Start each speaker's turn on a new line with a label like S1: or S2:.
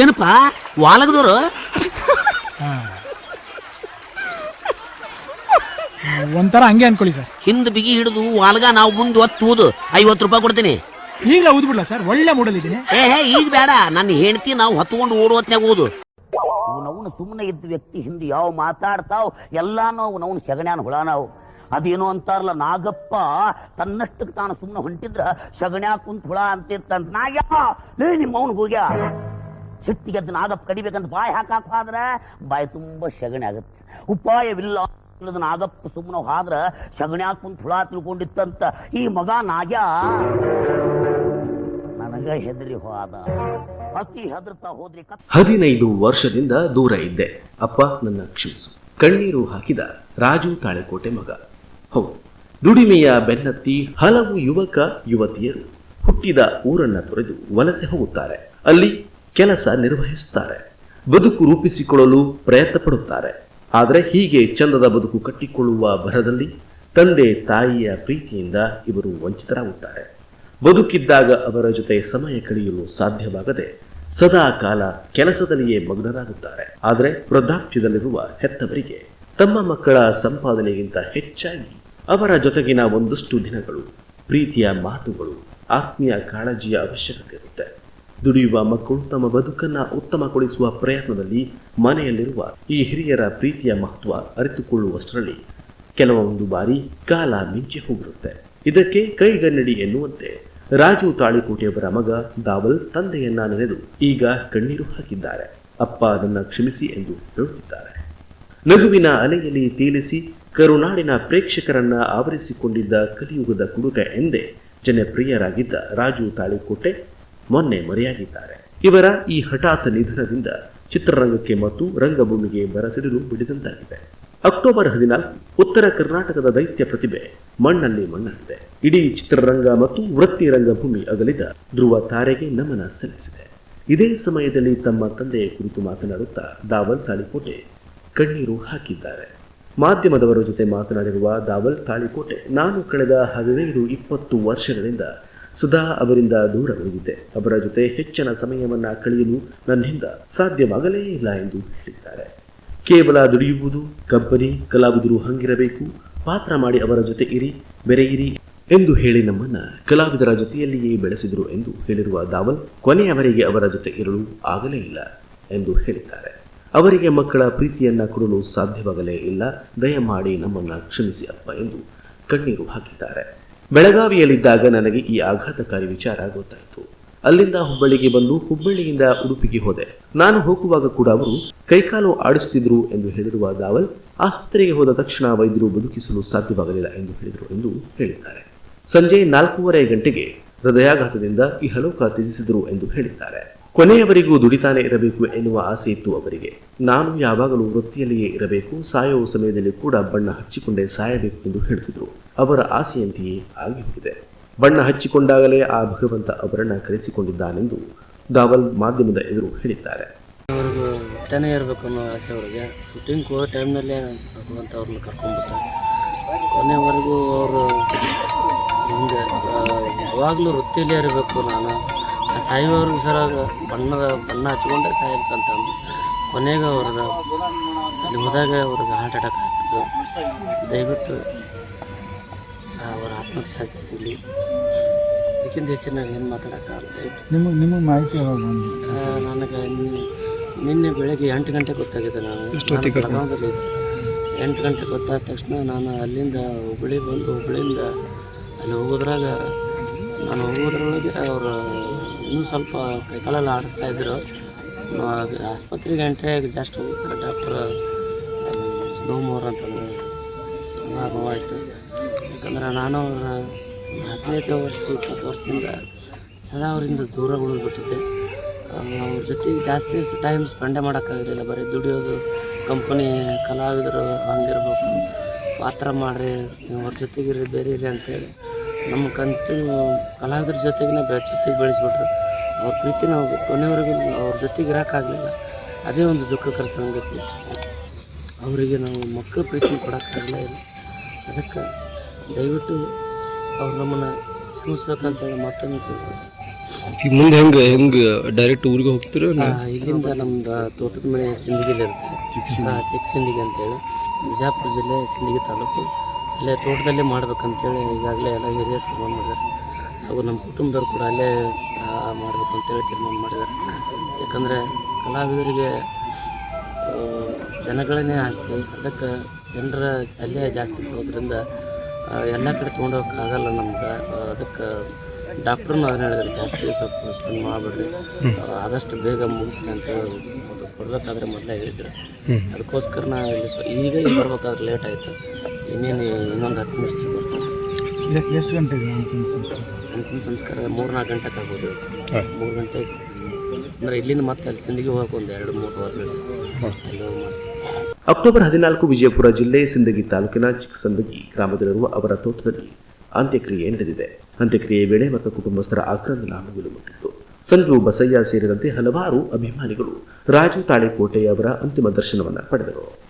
S1: ಏನಪ್ಪ? ವಾಲಗದವರು
S2: ಒಂಥರ ಹಂಗೆ ಅನ್ಕೊಳ್ಳಿ ಸರ್.
S1: ಹಿಂದೆ ಬಿಗಿ ಹಿಡಿದು ವಾಲ್ಗ ನಾವು ಮುಂದೆ ಒತ್ತುವುದು ಐವತ್ತು ರೂಪಾಯಿ ಕೊಡ್ತೀನಿ.
S2: ಈಗ ಊದ್ಬಿಡ್ಲ ಸರ್? ಒಳ್ಳೆ ಮೂಡಲ್ ಇದ್ದೀನಿ.
S1: ಏ ಹೇ ಈಗ ಬೇಡ. ನನ್ನ ಹೆಂಡತಿ ನಾವು ಹೊತ್ಕೊಂಡು ಓಡುವತ್ನಾಗ ಓದು. ಅವನವನು ಸುಮ್ಮನೆ ಇದ್ದ ವ್ಯಕ್ತಿ ಹಿಂದೆ ಯಾವ ಮಾತಾಡ್ತಾವ್? ಎಲ್ಲಾನು ಅವನವನು ಸೆಗಣ್ಯಾನ ಹುಳ ನಾವು. ಅದೇನು ಅಂತಾರಲ್ಲ ನಾಗಪ್ಪ ತನ್ನಷ್ಟಕ್ಕೆ ತಾನು ಸುಮ್ಮನೆ ಹೊಂಟಿದ್ರ ಸಗಣ್ಯಾ ಕುಂತ ಹುಳ ಅಂತಿರ್ತಂತ ನಾಗ್ಯಪ್ಪ ಲೇ ನಿಮ್ಮ ಅವನು ಹೋಗ್ಯ? ಸಿಟ್ಟಿಗೆದ್ದು ನಾದಪ್ಪ ಕಡಿಬೇಕಂತ ಬಾಯಿ ಹಾಕಾಕ ಬಾಯಿ ತುಂಬಾ ಸಗಣಿ ಆಗುತ್ತೆ. ಉಪಾಯವಿಲ್ಲ ಇಲ್ಲದ ಆದಪ್ಪ ಸುಮ್ಮನೆ ಹೋದ್ರ ಸಗಣಿ ಕುಂತ ಹುಳ ತಿಳ್ಕೊಂಡಿತ್ತಂತ ಈ ಮಗ ನಾಗ ನನಗ ಹೆದರಿ ಹೋದ. ಅತಿ ಹೆದರ್ತಾ ಹೋದ್ರಿ
S3: ಹದಿನೈದು ವರ್ಷದಿಂದ ದೂರ ಇದ್ದೆ. ಅಪ್ಪ ನನ್ನ ಕ್ಷಮಿಸು. ಕಣ್ಣೀರು ಹಾಕಿದ ರಾಜು ತಾಳೆಕೋಟೆ ಮಗ. ಹೌದು, ದುಡಿಮೆಯ ಬೆನ್ನತ್ತಿ ಹಲವು ಯುವಕ, ಯುವತಿಯರು ಹುಟ್ಟಿದ ಊರನ್ನ ತೊರೆದು ವಲಸೆ ಹೋಗುತ್ತಾರೆ. ಅಲ್ಲಿ ಕೆಲಸ ನಿರ್ವಹಿಸುತ್ತಾರೆ. ಬದುಕು ರೂಪಿಸಿಕೊಳ್ಳಲು ಪ್ರಯತ್ನ ಪಡುತ್ತಾರೆ ಆದರೆ ಹೀಗೆ ಚಂದದ ಬದುಕು ಕಟ್ಟಿಕೊಳ್ಳುವ ಭರದಲ್ಲಿ ತಂದೆ ತಾಯಿಯ ಪ್ರೀತಿಯಿಂದ ಇವರು ವಂಚಿತರಾಗುತ್ತಾರೆ. ಬದುಕಿದ್ದಾಗ ಅವರ ಜೊತೆ ಸಮಯ ಕಳೆಯಲು ಸಾಧ್ಯವಾಗದೆ ಸದಾ ಕಾಲ ಕೆಲಸದಲ್ಲಿಯೇ ಮಗ್ನರಾಗುತ್ತಾರೆ. ಆದರೆ ವೃದ್ಧಾಪ್ಯದಲ್ಲಿರುವ ಹೆತ್ತವರಿಗೆ ತಮ್ಮ ಮಕ್ಕಳ ಸಂಪಾದನೆಗಿಂತ ಹೆಚ್ಚಾಗಿ ಅವರ ಜೊತೆಗಿನ ಒಂದಷ್ಟು ದಿನಗಳು ಪ್ರೀತಿಯ ಮಾತುಗಳು, ಆತ್ಮೀಯ ಕಾಳಜಿಯ ಅವಶ್ಯಕತೆ ಇರುತ್ತೆ. ದುಡಿಯುವ ಮಕ್ಕಳು ತಮ್ಮ ಬದುಕನ್ನ ಉತ್ತಮಗೊಳಿಸುವ ಪ್ರಯತ್ನದಲ್ಲಿ ಮನೆಯಲ್ಲಿರುವ ಈ ಹಿರಿಯರ ಪ್ರೀತಿಯ ಮಹತ್ವ ಅರಿತುಕೊಳ್ಳುವಷ್ಟರಲ್ಲಿ ಕೆಲವೊಂದು ಬಾರಿ ಕಾಲ ಮಿಂಚಿ ಹೋಗಿರುತ್ತೆ. ಇದಕ್ಕೆ ಕೈಗನ್ನಡಿ ಎನ್ನುವಂತೆ ರಾಜು ತಾಳಿಕೋಟೆಯವರ ಮಗ ದಾವಲ್ ತಂದೆಯನ್ನ ನೆನೆದು ಈಗ ಕಣ್ಣೀರು ಹಾಕಿದ್ದಾರೆ. ಅಪ್ಪ ಅದನ್ನ ಕ್ಷಮಿಸಿ ಎಂದು ಹೇಳುತ್ತಿದ್ದಾರೆ. ನಗುವಿನ ಅಲೆಯಲ್ಲಿ ತೇಲಿಸಿ ಕರುನಾಡಿನ ಪ್ರೇಕ್ಷಕರನ್ನ ಆವರಿಸಿಕೊಂಡಿದ್ದ ಕಲಿಯುಗದ ಕುಡುಕ ಎಂದೇ ಜನಪ್ರಿಯರಾಗಿದ್ದ ರಾಜು ತಾಳಿಕೋಟೆ ಮೊನ್ನೆ ಮರೆಯಾಗಿದ್ದಾರೆ. ಇವರ ಈ ಹಠಾತ್ ನಿಧನದಿಂದ ಚಿತ್ರರಂಗಕ್ಕೆ ಮತ್ತು ರಂಗಭೂಮಿಗೆ ಬರಸಿಡಿಲು ಬಿಡಿದಂತಾಗಿದೆ. ಅಕ್ಟೋಬರ್ ಹದಿನಾಲ್ಕು, ಉತ್ತರ ಕರ್ನಾಟಕದ ದೈತ್ಯ ಪ್ರತಿಭೆ ಮಣ್ಣಲ್ಲಿ ಮಣ್ಣಾಗಿದೆ ಇಡೀ ಚಿತ್ರರಂಗ ಮತ್ತು ವೃತ್ತಿ ರಂಗಭೂಮಿ ಅಗಲಿದ ಧ್ರುವ ತಾರೆಗೆ ನಮನ ಸಲ್ಲಿಸಿದೆ. ಇದೇ ಸಮಯದಲ್ಲಿ ತಮ್ಮ ತಂದೆಯ ಕುರಿತು ಮಾತನಾಡುತ್ತಾ ದಾವಲ್ ತಾಳಿಕೋಟೆ ಕಣ್ಣೀರು ಹಾಕಿದ್ದಾರೆ. ಮಾಧ್ಯಮದವರ ಜೊತೆ ಮಾತನಾಡಿರುವ ದಾವಲ್ ತಾಳಿಕೋಟೆ, ನಾನು ಕಳೆದ ಹದಿನೈದು, ಇಪ್ಪತ್ತು ವರ್ಷಗಳಿಂದ ಸದಾ ಅವರಿಂದ ದೂರ ಉಳಿದಿದ್ದೆ ಅವರ ಜೊತೆ ಹೆಚ್ಚಿನ ಸಮಯವನ್ನ ಕಳೆಯಲು ನನ್ನಿಂದ ಸಾಧ್ಯವಾಗಲೇ ಇಲ್ಲ ಎಂದು ಹೇಳಿದ್ದಾರೆ. ಕೇವಲ ದುಡಿಯುವುದು, ಕಂಪನಿ, ಕಲಾವಿದರು ಹಂಗಿರಬೇಕು. ಪಾತ್ರ ಮಾಡಿ ಅವರ ಜೊತೆ ಇರಿ ಬೆರೆಯಿರಿ ಎಂದು ಹೇಳಿ ನಮ್ಮನ್ನ ಕಲಾವಿದರ ಜೊತೆಯಲ್ಲಿಯೇ ಬೆಳೆಸಿದರು ಎಂದು ಹೇಳಿರುವ ದಾವಲ್ ಕೊನೆಯವರೆಗೆ ಅವರ ಜೊತೆ ಇರಲು ಆಗಲೇ ಇಲ್ಲ ಎಂದು ಹೇಳಿದ್ದಾರೆ. ಅವರಿಗೆ ಮಕ್ಕಳ ಪ್ರೀತಿಯನ್ನ ಕೊಡಲು ಸಾಧ್ಯವಾಗಲೇ ಇಲ್ಲ. ದಯಮಾಡಿ ನಮ್ಮನ್ನ ಕ್ಷಮಿಸಿ ಅಪ್ಪ ಎಂದು ಕಣ್ಣೀರು ಹಾಕಿದ್ದಾರೆ. ಬೆಳಗಾವಿಯಲ್ಲಿದ್ದಾಗ ನನಗೆ ಈ ಆಘಾತಕಾರಿ ವಿಚಾರ ಗೊತ್ತಾಯಿತು. ಅಲ್ಲಿಂದ ಹುಬ್ಬಳ್ಳಿಗೆ ಬಂದು ಹುಬ್ಬಳ್ಳಿಯಿಂದ ಉಡುಪಿಗೆ ಹೋದೆ. ನಾನು ಹೋಗುವಾಗ ಕೂಡ ಅವರು, ಕೈಕಾಲು ಆಡಿಸುತ್ತಿದ್ರು ಎಂದು ಹೇಳಿರುವ ದಾವಲ್, ಆಸ್ಪತ್ರೆಗೆ ಹೋದ ತಕ್ಷಣ ವೈದ್ಯರು ಬದುಕಿಸಲು ಸಾಧ್ಯವಾಗಲಿಲ್ಲ ಎಂದು ಹೇಳಿದರು ಎಂದು ಹೇಳಿದ್ದಾರೆ. ಸಂಜೆ ನಾಲ್ಕೂವರೆ ಗಂಟೆಗೆ ಹೃದಯಾಘಾತದಿಂದ ಈ ಹಲೋಕ ತ್ಯಜಿಸಿದರು ಎಂದು ಹೇಳಿದ್ದಾರೆ. ಕೊನೆಯವರೆಗೂ ದುಡಿತಾನೆ ಇರಬೇಕು ಎನ್ನುವ ಆಸೆ ಇತ್ತು ಅವರಿಗೆ. ನಾನು ಯಾವಾಗಲೂ ವೃತ್ತಿಯಲ್ಲಿಯೇ ಇರಬೇಕು, ಸಾಯುವ ಸಮಯದಲ್ಲಿ ಕೂಡ ಬಣ್ಣ ಹಚ್ಚಿಕೊಂಡೇ ಸಾಯಬೇಕು ಎಂದು ಹೇಳುತ್ತಿದ್ರು ಅವರ ಆಸೆಯಂತೆಯೇ ಆಗಿ ಬಣ್ಣ ಹಚ್ಚಿಕೊಂಡಾಗಲೇ ಆ ಭಗವಂತ ಅವರನ್ನು ಕರೆಸಿಕೊಂಡಿದ್ದಾನೆಂದು ದಾವಲ್ ಮಾಧ್ಯಮದ ಎದುರು ಹೇಳಿದ್ದಾರೆ.
S4: ಅವ್ರಿಗೂ ತಾನೇ ಇರಬೇಕು ಅನ್ನೋ ಆಸೆ ಅವರಿಗೆ. ಶೂಟಿಂಗ್ ಹೋಗೋ ಟೈಮ್ನಲ್ಲೇ ಭಗವಂತ ಅವ್ರನ್ನ ಕರ್ಕೊಂಡ್ಬಿಟ್ಟು. ಕೊನೆವರೆಗೂ ಅವರು ಹಿಂಗೆ ಯಾವಾಗಲೂ ವೃತ್ತಿಯಲ್ಲೇ ಇರಬೇಕು ನಾನು. ಸಾಯುವವ್ರಿಗೂ ಸರ ಬಣ್ಣದ ಬಣ್ಣ ಹಚ್ಕೊಂಡೇ ಸಾಯಬೇಕಂತಂದು ಕೊನೆಗೆ ಅವ್ರದ್ದು, ಅಲ್ಲಿ ಹೋದಾಗ ಅವ್ರಿಗೆ ಹಾರ್ಟ್ ಅಟ್ಯಾಕ್ ಆಗ್ತಿತ್ತು. ದಯವಿಟ್ಟು ಅವರ ಆತ್ಮಕ್ಕೆ ಶಾಂತಿ ಸಿಗಲಿ. ಇದಕ್ಕಿಂತ ಹೆಚ್ಚಿನ ಏನು ಮಾತಾಡೋಕ್ಕಾಗುತ್ತೆ
S2: ನಿಮಗೆ ನಿಮಗೆ ಮಾಹಿತಿ ಯಾವಾಗ
S4: ನನಗೆ ನಿನ್ನೆ- ಬೆಳಗ್ಗೆ ಎಂಟು ಗಂಟೆ ಗೊತ್ತಾಗಿದೆ ನಾನು ನಾನು ಬೆಳಗಾವದಲ್ಲಿ ಎಂಟು ಗಂಟೆ ಗೊತ್ತಾದ ತಕ್ಷಣ ನಾನು ಅಲ್ಲಿಂದ ಹುಬ್ಬಳ್ಳಿ ಬಂದು ಹುಬ್ಬಳ್ಳಿಯಿಂದ ಅಲ್ಲಿ ಹೋಗೋದ್ರಾಗ ನಾನು ಹೋಗೋದ್ರೊಳಗೆ ಅವರು ಇನ್ನೂ ಸ್ವಲ್ಪ ಕೈಕಾಲೆಲ್ಲ ಆಡಿಸ್ತಾ ಇದ್ದರು ನಾನು ಆಸ್ಪತ್ರೆಗೆ ಎಂಟ್ರಿ ಆಗಿ ಜಸ್ಟ್ ಡಾಕ್ಟರ್. ಸ್ನೋ ಮೋರ್ ಅಂತಂದ್ರೆ ಆಯಿತು ಯಾಕಂದ್ರೆ ನಾನು ಅವ್ರ ಹದಿನೈದು ವರ್ಷ, ಇಪ್ಪತ್ತು ವರ್ಷದಿಂದ ಸದಾ ಅವರಿಂದ ದೂರ ಉಳಿದ್ಬಿಟ್ಟಿದ್ದೆ. ಅವ್ರ ಜೊತೆ ಜಾಸ್ತಿ ಟೈಮ್ ಸ್ಪೆಂಡೇ ಮಾಡೋಕ್ಕಾಗಿರಲಿಲ್ಲ ಬರೀ ದುಡಿಯೋದು ಕಂಪನಿ ಕಲಾವಿದರು ಹಂಗಿರ್ಬೇಕು. ಪಾತ್ರ ಮಾಡಿರಿ ಅವ್ರ ಜೊತೆಗಿರಿ ಬೇರೆ ಇರಿ ಅಂತೇಳಿ ನಮ್ಮ ಕಂತಿನ ಕಲಾವಿದ್ರ ಜೊತೆಗಿನ ಬೆ, ಜೊತೆಗೆ ಬೆಳೆಸ್ಬಿಟ್ರು. ಅವ್ರ ಪ್ರೀತಿ ನಾವು ಕೊನೆವರೆಗೂ ಅವ್ರ ಜೊತೆಗೆ ಇರೋಕ್ಕಾಗಲಿಲ್ಲ ಅದೇ ಒಂದು ದುಃಖಕರ ಸಂಗತಿ ಅವರಿಗೆ ನಾವು ಮಕ್ಕಳ ಪ್ರೀತಿ ಕೊಡೋಕ್ಕಾಗಲೇ ಇಲ್ಲ. ಅದಕ್ಕೆ ದಯವಿಟ್ಟು ಅವ್ರು ನಮ್ಮನ್ನು ಕ್ಷಮಿಸ್ಬೇಕಂತೇಳಿ ಮತ್ತೊಮ್ಮೆ ಕೇಳ್ಬೋದು.
S5: ಈಗ ಮುಂದೆ ಹೆಂಗೆ ಹೆಂಗೆ ಡೈರೆಕ್ಟ್ ಊರಿಗೆ ಹೋಗ್ತೀರ
S4: ಇಲ್ಲಿಂದ ನಮ್ದು ತೋಟದ ಮನೆ ಸಿಂದಗಿಲಿ ಇರುತ್ತೆ. ಚಿಕ್ಕ ಸಿಂದಗಿ ಅಂತೇಳಿ. ಬಿಜಾಪುರ ಜಿಲ್ಲೆ ಸಿಂದಗಿ ತಾಲೂಕು. ಅಲ್ಲೇ ತೋಟದಲ್ಲೇ ಮಾಡ್ಬೇಕಂತೇಳಿ ಈಗಾಗಲೇ ಎಲ್ಲ ಹಿರಿಯರು ತೀರ್ಮಾನ ಮಾಡಿದ್ದಾರೆ. ಹಾಗೂ ನಮ್ಮ ಕುಟುಂಬದವ್ರು ಕೂಡ ಅಲ್ಲೇ ಮಾಡ್ಬೇಕಂತೇಳಿ ತೀರ್ಮಾನ ಮಾಡಿದ್ದಾರೆ. ಯಾಕಂದರೆ ಕಲಾವಿದರಿಗೆ ಜನಗಳನ್ನೇ ಆಸ್ತಿ ಅದಕ್ಕೆ ಜನರ ಅಲ್ಲೇ ಜಾಸ್ತಿ ಬರೋದ್ರಿಂದ ಎಲ್ಲ ಕಡೆ ತೊಗೊಂಡೋಗಕ್ಕಾಗಲ್ಲ ನಮ್ಗೆ. ಅದಕ್ಕೆ ಡಾಕ್ಟ್ರನ್ನ ಅದನ್ನ ಹೇಳಿದ್ರೆ ಜಾಸ್ತಿ ಸ್ವಲ್ಪ ಸ್ಪೆಂಡ್ ಮಾಡಿಬಿಡ್ರಿ. ಆದಷ್ಟು ಬೇಗ ಮುಗಿಸ್ರಿ ಅಂತೇಳಿ ಒಂದು ಕೊಡಬೇಕಾದ್ರೆ ಮೊದಲೇ ಹೇಳಿದ್ರು. ಅದಕ್ಕೋಸ್ಕರ ನಾ ಇಲ್ಲಿ ಸ್ವ- ಈಗ ಇಲ್ಲಿ ಬರ್ಬೇಕಾದ್ರೆ ಲೇಟ್ ಆಯಿತು. ಇನ್ನೇನು ಇನ್ನೊಂದು ಹತ್ತು ನಿಮಿಷ ಕೊಡ್ತೀನಿ
S2: ಎಷ್ಟು ಗಂಟೆಗೆ ಅಂತಿಮ ಸಂಸ್ಕಾರ?
S4: ಅಂತಿಮ ಸಂಸ್ಕಾರ ಮೂರು ನಾಲ್ಕು ಗಂಟೆಗೆ ಆಗ್ಬೋದು. ಸರ್ ಮೂರು ಗಂಟೆಗೆ. ಅಂದರೆ ಇಲ್ಲಿಂದ ಮತ್ತೆ ಅಲ್ಲಿ ಸಿಂದಿಗೆ ಹೋಗಕ್ಕೆ ಒಂದು ಎರಡು ಮೂರು ವಾರ ಬೇಕು ಸರ್ ಅಲ್ಲಿ ಹೋಗಿ
S3: ಅಕ್ಟೋಬರ್ ಹದಿನಾಲ್ಕು ವಿಜಯಪುರ ಜಿಲ್ಲೆ ಸಿಂದಗಿ ತಾಲೂಕಿನ ಚಿಕ್ಕಸಂದಗಿ ಗ್ರಾಮದಲ್ಲಿರುವ ಅವರ ತೋಟದಲ್ಲಿ ಅಂತ್ಯಕ್ರಿಯೆ ನಡೆದಿದೆ. ಅಂತ್ಯಕ್ರಿಯೆ ವೇಳೆ ಮತ್ತು ಕುಟುಂಬಸ್ಥರ ಆಕ್ರಂದನ ಮುಗಿಲು ಮುಟ್ಟಿತ್ತು ಸಂಜು ಬಸಯ್ಯ ಸೇರಿದಂತೆ ಹಲವಾರು ಅಭಿಮಾನಿಗಳು ರಾಜು ತಾಳಿಕೋಟೆಯವರ ಅಂತಿಮ ದರ್ಶನವನ್ನು ಪಡೆದರು.